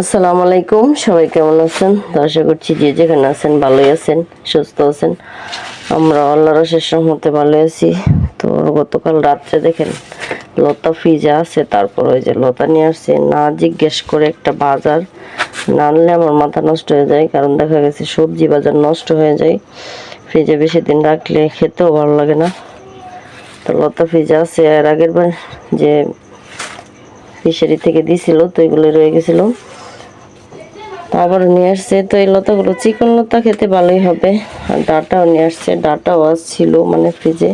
আসসালামু আলাইকুম, সবাই কেমন আছেন? আশা করছি যে যেখানে আছেন ভালোই আছেন, সুস্থ আছেন। আমরা আল্লাহর শেষ মতে ভালো আছি। তো গতকাল রাত্রে দেখেন, লতা ফ্রিজে আছে, তারপর ওই যে লতা নিয়ে আসছে। না জিজ্ঞেস করে একটা বাজার না আনলে আমার মাথা নষ্ট হয়ে যায়, কারণ দেখা গেছে সবজি বাজার নষ্ট হয়ে যায়। ফ্রিজে বেশি দিন রাখলে খেতেও ভালো লাগে না। তো লতা ফ্রিজে আছে আর আগের বার যে ফিশারি থেকে দিছিল, তো এগুলো রয়ে গেছিল। আবার নিয়ে আসছে। তো এই লতাগুলো চিকন লতা খেতে ভালোই হবে। আর ডাটাও নিয়ে আসছে। ডাটাও আসছিল মানে ফ্রিজে।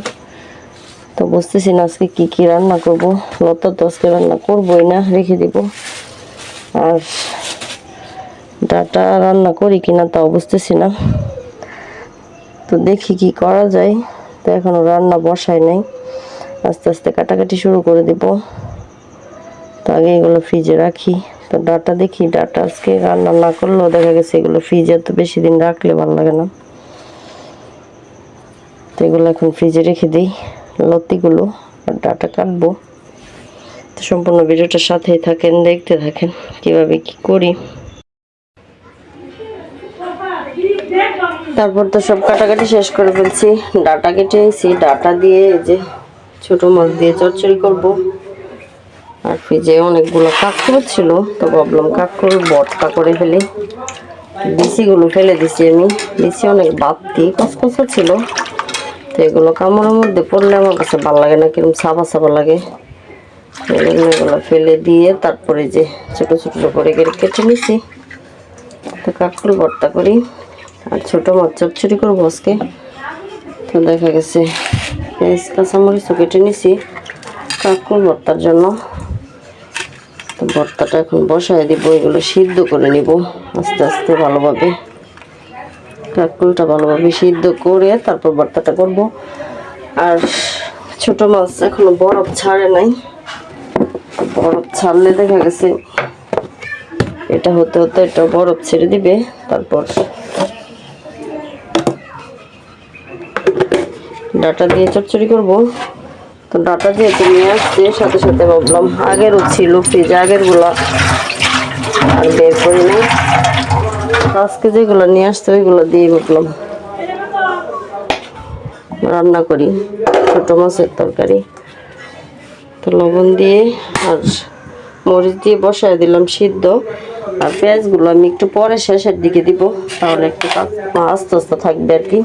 তো বুঝতেছি না আজকে কী কী রান্না করব। লতা তো আজকে রান্না করবোই না, রেখে দিব। আর ডাটা রান্না করি কিনা তাও বুঝতেছি না। তো দেখি কি করা যায়। তো এখনও রান্না বসায় নাই। আস্তে আস্তে কাটাকাটি শুরু করে দিব। তো আগে এগুলো ফ্রিজে রাখি। তো ডাটা দেখি, ডাটা আজকে রান্না না করলেও দেখা গেছে এগুলো ফ্রিজে তো বেশি দিন রাখলে ভালো লাগে না। তো এগুলো এখন ফ্রিজে রেখে দিই, লতিগুলো, আর ডাটা কাটবো। তো সম্পূর্ণ ভিডিওটার সাথেই থাকেন, দেখতে থাকেন কীভাবে কি করি। তারপর তো সব কাটাকাটি শেষ করে ফেলছি, ডাটা কেটে এসেছি ডাটা দিয়ে যে ছোট মাছ দিয়ে চচ্চড়ি করব। আর ফ্রিজে অনেকগুলো কাঁকড় ছিল, তো ভাবলাম কাঁকড় বটটা করে ফেলি। বিসিগুলো ফেলে দিছি আমি। বিসি অনেক বাতি কসকসা ছিল। তো এগুলো কামড়ের মধ্যে পড়লে আমার কাছে ভালো লাগে না কীরকম সাবা সাবা লাগে। এগুলো ফেলে দিয়ে তারপরে যে ছোট ছোট করে কেটে কেটে নিছি। তো কাঁকড় ভর্তা করি। আর ছোটো মাছ চচ্চড়ি করব আজকে। তো দেখা গেছে পেঁয়াজ, কাঁচামরিচও কেটে নিছি। কাঁকড় ভর্তার জন্য। তো ভর্তাটা এখন বসায় দিব, এগুলো সিদ্ধ করে নিব আস্তে আস্তে ভালোভাবে। কাকুলটা ভালোভাবে সিদ্ধ করে তারপর ভর্তাটা করব। আর ছোট মাছ এখনও বরফ ছাড়ে নাই। বরফ ছাড়লে দেখা গেছে এটা হতে হতে এটা বরফ ছেড়ে দিবে, তারপর ডাটা দিয়ে চচ্চড়ি করব। তো ডাটা যেহেতু নিয়ে আসছে, সাথে সাথে ভাবলাম আগেরও ছিল ফ্রিজে আগেরগুলা আর বের করি তো আজকে যেগুলো নিয়ে আসছে, ওইগুলো দিয়ে ভাবলাম রান্না করি, ছোট মাছের তরকারি। তো লবণ দিয়ে আর মরিচ দিয়ে বসায় দিলাম সিদ্ধ। আর পেঁয়াজগুলো আমি একটু পরে শেষের দিকে দিব, তাহলে একটু আস্তে আস্তে থাকবে আর কি।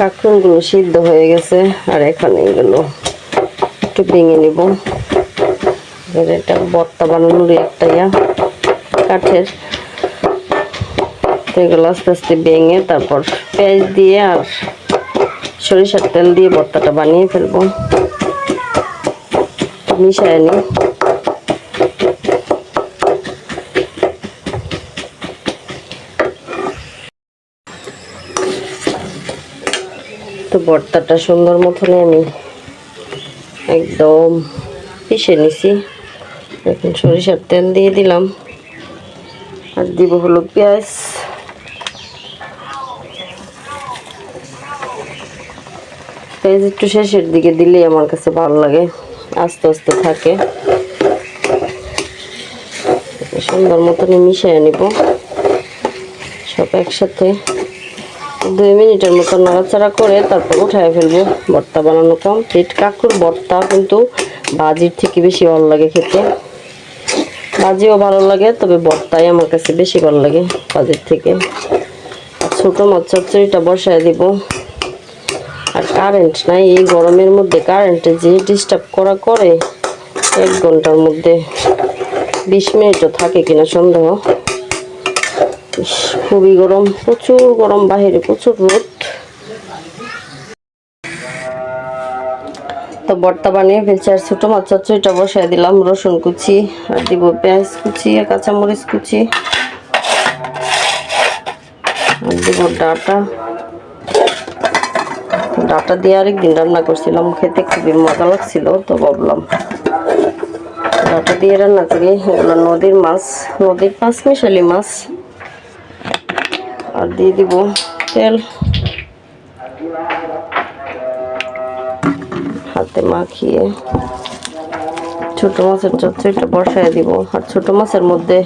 কাঁকড়গুলো সিদ্ধ হয়ে গেছে, আর এখানে এগুলো একটু ভেঙে নিব। এটা বর্তা বানানোর একটা ইয়া, কাঠের। তো এগুলো আস্তে আস্তে ভেঙে তারপর পেঁয়াজ দিয়ে আর সরিষার তেল দিয়ে ভর্তাটা বানিয়ে ফেলব। মিশায় নিই। তো ভর্তাটা সুন্দর মতন আমি একদম পিষে নিছি। এখন সরিষার তেল দিয়ে দিলাম। আর দিব হলো পেঁয়াজ। পেঁয়াজ একটু শেষের দিকে দিলেই আমার কাছে ভালো লাগে। আস্তে আস্তে থাকে। সুন্দর মতনই মিশিয়ে নিব। সব একসাথে। দুই মিনিটের মতো নাড়াচাড়া করে তারপর উঠায় ফেলব। ভর্তা বানানো কমপ্লিট কাকুর ভর্তা কিন্তু বাজির থেকে বেশি ভালো লাগে খেতে। বাজিও ভালো লাগে, তবে ভর্তাই আমার কাছে বেশি ভালো লাগে বাজির থেকে। আর ছোটো মাছ বসায় দিব। আর কারেন্ট নাই, এই গরমের মধ্যে কারেন্টে যে ডিস্টার্ব করা করে, এক ঘণ্টার মধ্যে বিশ মিনিটও থাকে কিনা সন্দেহ। খুবই গরম, প্রচুর গরম বাহিরে, প্রচুর রোদ। তো ভর্তা বানিয়ে ফেলছি আর ছোটো মাছ চচ্চড়িটা বসাই দিলাম, রসুন কুচি, আর দিব পেঁয়াজ কুচি, আর কাঁচামরিচ কুচি, আর দিব ডাটা। ডাটা দিয়ে আরেকদিন রান্না করছিলাম, খেতে খুবই মজা লাগছিল, তো ভাবলাম ডাটা দিয়ে রান্না করি। এগুলো নদীর মাছ, নদীর পাঁচ মিশালি মাছ। আর দিয়ে দিব তেল। হাতে মাখিয়ে ছোট মাছের চচ্চড়িটা বসায় দিব। আর ছোট মাছের মধ্যে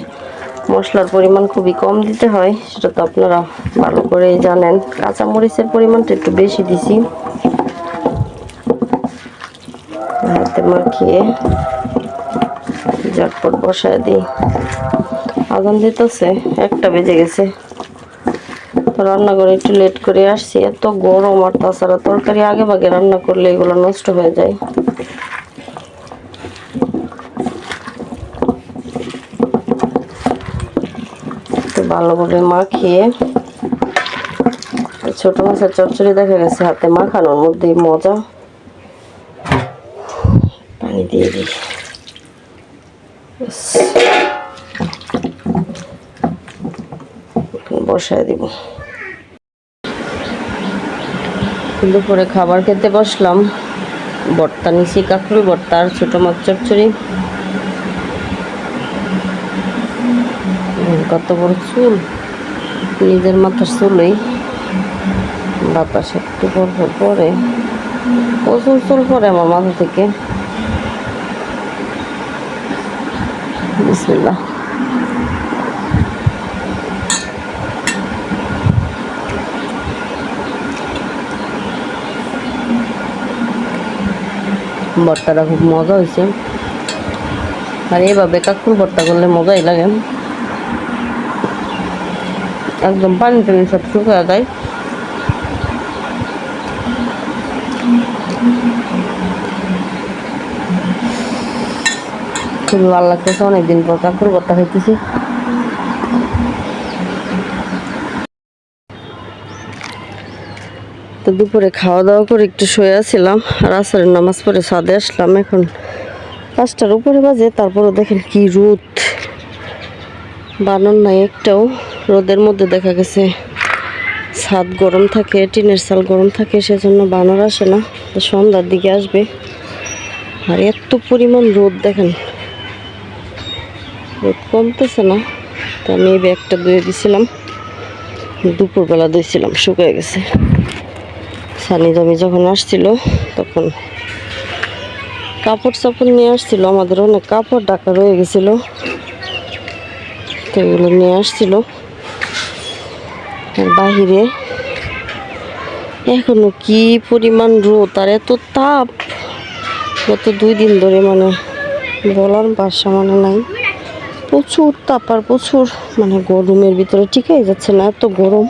মশলার পরিমাণ খুবই কম দিতে হয়, সেটা তো আপনারা ভালো করেই জানেন। কাঁচামরিচের পরিমাণটা একটু বেশি দিছি। হাতে মাখিয়ে ঝটপট বসায় দিই। আজান দিতেছে, একটা বেজে গেছে। তো রান্না করে একটু লেট করে আসছি। এত গরম আর তাছাড়া তরকারি আগে ভাগে রান্না করলে এগুলো নষ্ট হয়ে যায়। ভালো করে মাখিয়ে ছোট মাছের চচ্চড়ি দেখা গেছে হাতে মাখানোর মধ্যে, মজা। পানি দিয়ে দিই। বসায় দিব। দুপুরে খাবার খেতে বসলাম। বর্তা নিছি কাকুরি ভর্তা আর ছোটো মাছ চচ্চড়ি। কত বড় চুল? নিজের মাথার চুলই। বাতাস একটু পর পরে। প্রচুর চুল পরে আমার মাথা থেকে। বিসমিল্লাহ। ভর্তাটা খুব মজা হয়েছে। আর এভাবে কাকুর ভর্তা করলে মজাই লাগে। একদম পানি টানি সব শুকিয়ে যায়। খুবই ভালো লাগতেছে, অনেকদিন পর কাকুর ভর্তা খাইতেছি। তো দুপুরে খাওয়া দাওয়া করে একটু শুয়েছিলাম। আর আসরের নামাজ পড়ে সাদে আসলাম। এখন পাঁচটার উপরে বাজে। তারপরে দেখেন কি রোদ। বানর নাই একটাও। রোদের মধ্যে দেখা গেছে ছাদ গরম থাকে, টিনের চাল গরম থাকে, সেজন্য বানর আসে না। তো সন্ধ্যার দিকে আসবে। আর এত পরিমাণ রোদ দেখেন। রোদ কমতেছে না। তো আমি এই ব্যাগটা ধুয়ে দিছিলাম। দুপুরবেলা ধুয়েছিলাম শুকিয়ে গেছে। সানি জমি যখন আসছিল, তখন কাপড় চাপড় নিয়ে আসছিল, আমাদের অনেক কাপড় ডাকা রয়ে গেছিল। তো এগুলো নিয়ে আসছিল। বাহিরে এখনও কি পরিমাণ রোদ, আর এত তাপ। গত দুই দিন ধরে মানে বলার বাসা মানে নাই। প্রচুর তাপ আর প্রচুর মানে গরমের ভিতরে টিকাই যাচ্ছে না, এত গরম।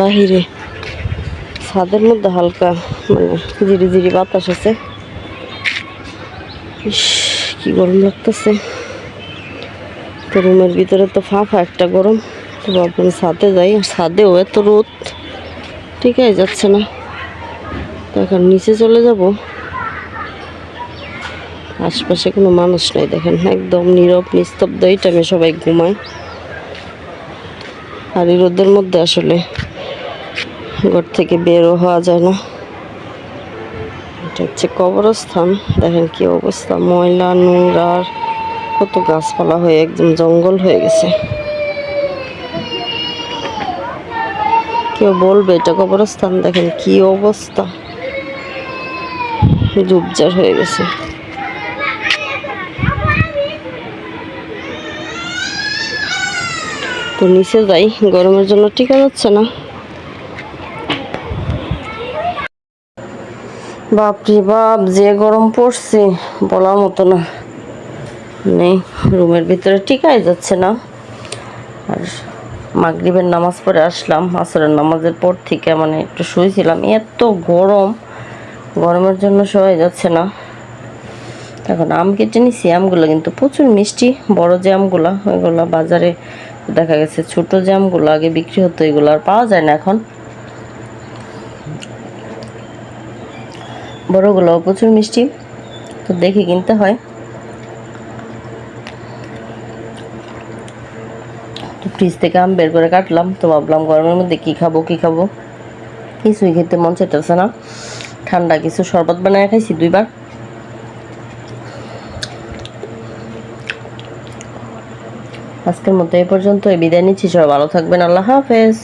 বাহিরে ছাদের মধ্যে হালকা মানে জিরি জিরি বাতাস আছে। ইস, কি গরম লাগতেছে। তো রুমের ভিতরে তো ফাঁপা একটা গরম। তো ভাবলাম ছাদে যাই, আর ছাদেও এত রোদ, ঠিকই যাচ্ছে না। তো এখন নিচে চলে যাব। আশপাশে কোনো মানুষ নাই, দেখেন, একদম নীরব, নিস্তব্ধ এই টাইমে সবাই ঘুমায়। আর এই রোদের মধ্যে আসলে ঘর থেকে বেরো হওয়া যায় না। এটা হচ্ছে কবরস্থান। দেখেন কি অবস্থা। ময়লা, নোংরা কত গাছপালা হয়ে একদম জঙ্গল হয়ে গেছে। কেউ বলবে এটা কবরস্থান। দেখেন কি অবস্থা। ডুবজার হয়ে গেছে। তো নিচে যাই। গরমের জন্য টিকা যাচ্ছে না। বাপরে বাপ, যে গরম পড়ছে, বলার মতো না। নেই, রুমের ভিতরে টিকাই যাচ্ছে না। আর মাগরিবের নামাজ পড়ে আসলাম, আসরের নামাজের পর থেকে মানে একটু শুয়েছিলাম। এত গরম, গরমের জন্য শোয়া যাচ্ছে না। এখন আম কেটে নিছি, আমগুলো কিন্তু প্রচুর মিষ্টি, বড় যে আমগুলো, ওইগুলো বাজারে দেখা গেছে, ছোট যে আমগুলো আগে বিক্রি হতো, এগুলো আর পাওয়া যায় না এখন। বড়গুলো প্রচুর মিষ্টি, তো দেখে কিনতে হয়। তো ফ্রিজ থেকে আম বের করে কাটলাম, তো ভাবলাম গরমের মধ্যে কী খাব কী খাব? কিছুই খেতে মন চাইতেছে না। ঠান্ডা কিছু শরবত বানায় খাইছি দুইবার। আজকের মতো এই পর্যন্ত বিদায় নিচ্ছি, সবাই ভালো থাকবেন, আল্লাহ হাফেজ।